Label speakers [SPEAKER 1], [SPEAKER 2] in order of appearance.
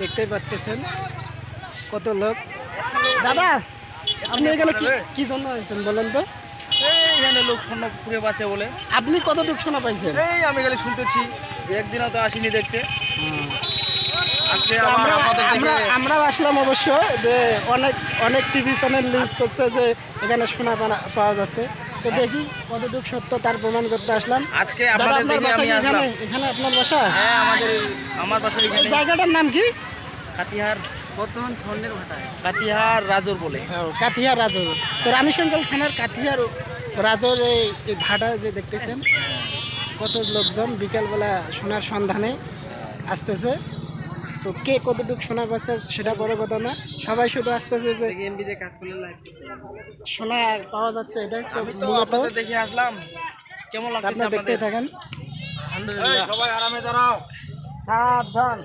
[SPEAKER 1] দেখতেই পাচ্ছেন কত লোক। দাদা আপনি এখানে কি জন্য আছেন বলেন তো?
[SPEAKER 2] এই এখানে লোক স্বর্ণ পুকুরে বাঁচে বলে।
[SPEAKER 1] আপনি কতটুকু শোনা পাইছেন?
[SPEAKER 2] এই আমি খালি শুনতেছি একদিনও তো আসিনি দেখতে। আজকে আবার
[SPEAKER 1] আমরা
[SPEAKER 2] আমাদের
[SPEAKER 1] আসলাম অবশ্য যে অনেক অনেক টিভি চ্যানেল নিউজ করছে যে এখানে সোনা পাওয়া যাচ্ছে। তো দেখি কতটুকু সত্য তার প্রমাণ করতে আসলাম।
[SPEAKER 2] আজকে আপনাদের দেখে আমি আসলাম।
[SPEAKER 1] এখানে? আপনার বাসা?
[SPEAKER 2] হ্যাঁ আমাদের আমার
[SPEAKER 1] এই
[SPEAKER 2] এখানে।
[SPEAKER 1] জায়গাটার নাম কি?
[SPEAKER 2] কাতিহার। বর্তমান স্বর্ণের ভাটায় কাতিহার রাজর বলে।
[SPEAKER 1] ও, কাথিয়া রাজর। তো রানীশঙ্কল থানার কাথিয়ার রাজর এই ভাড়া যে দেখতেছেন কত লোকজন বিকালবেলা সোনার সন্ধানে আসতেছে। তো কে কতটুকু শোনা পাচ্ছে সেটা বড় কথা না। সবাই শুধু আসতেছে যে শোনা পাওয়া যাচ্ছে এটা হচ্ছে
[SPEAKER 2] আপনাদের দেখে আসলাম। কেমন লাগছে
[SPEAKER 1] আপনার দেখতে থাকেন।
[SPEAKER 2] সবাই আরামে দাঁড়াও। সাবধান।